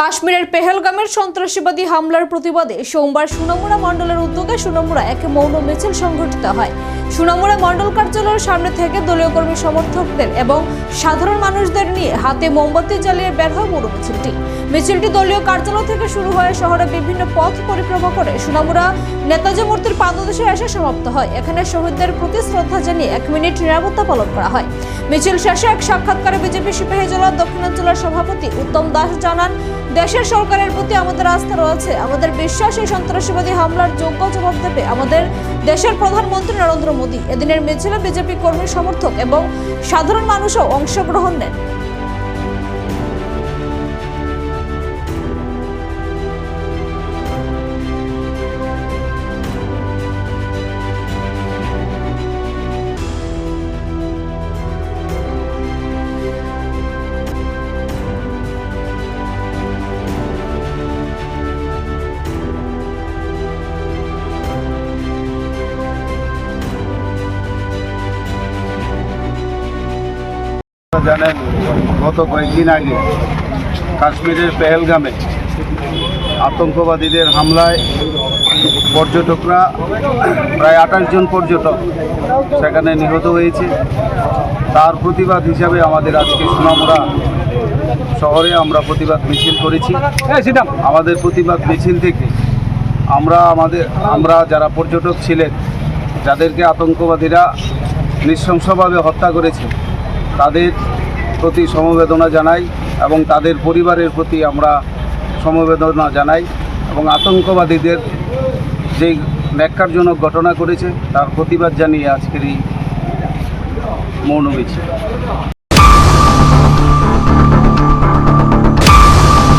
কাশ্মীরের পেহেলগামের সন্ত্রাসবাদী হামলার প্রতিবাদে সোমবার সুনামুড়া মণ্ডলের উদ্যোগে সুনামুড়া এক মৌন মিছিল সংঘটিত হয়। সুনামুড়া মণ্ডল কার্যালয়ের সামনে থেকে দলীয় কর্মী সমর্থকদের এবং সাধারণ মানুষদের নিয়ে হাতে মোমবাতি জ্বালিয়ে বের হয় মৌন মিছিলটি। মিছিলটি দলীয় কার্যালয় থেকে শুরু হয়ে শহরে বিভিন্ন পথ পরিক্রমা করে সুনামুড়া নেতাজি মূর্তির পাদদেশে এসে সমাপ্ত হয়। এখানে শহীদদের প্রতি শ্রদ্ধা জানিয়ে এক মিনিট নিরাপত্তা পালন করা হয়। মিছিল শেষে এক সাক্ষাৎকারে বিজেপি সিপাহী জেলা দক্ষিণাঞ্চলের সভাপতি উত্তম দাস জানান দেশের সরকারের প্রতি আমাদের আস্থা রয়েছে। আমাদের বিশ্বাস এই সন্ত্রাসবাদী হামলার যোগ্য জবাব দেবে আমাদের দেশের প্রধানমন্ত্রী নরেন্দ্র মোদী। এদিনের মিছিলে বিজেপি কর্মী সমর্থক এবং সাধারণ মানুষও অংশগ্রহণ নেন। জানেন গত কয়েকদিন আগে কাশ্মীরের পেহেলগামে আতঙ্কবাদীদের হামলায় পর্যটকরা প্রায় আঠাশ জন পর্যটক সেখানে নিহত হয়েছে। তার প্রতিবাদ হিসাবে আমাদের আজকে সোনামুড়া শহরে আমরা প্রতিবাদ মিছিল করেছি। আমাদের প্রতিবাদ মিছিল থেকে আমরা আমাদের আমরা যারা পর্যটক ছিলেন যাদেরকে আতঙ্কবাদীরা নৃশংসভাবে হত্যা করেছে তাদের প্রতি সমবেদনা জানাই এবং তাদের পরিবারের প্রতি আমরা সমবেদনা জানাই এবং আতঙ্কবাদীদের যে ন্যাক্কারজনক ঘটনা করেছে তার প্রতিবাদ জানিয়ে আজকের এই মৌন মিছিল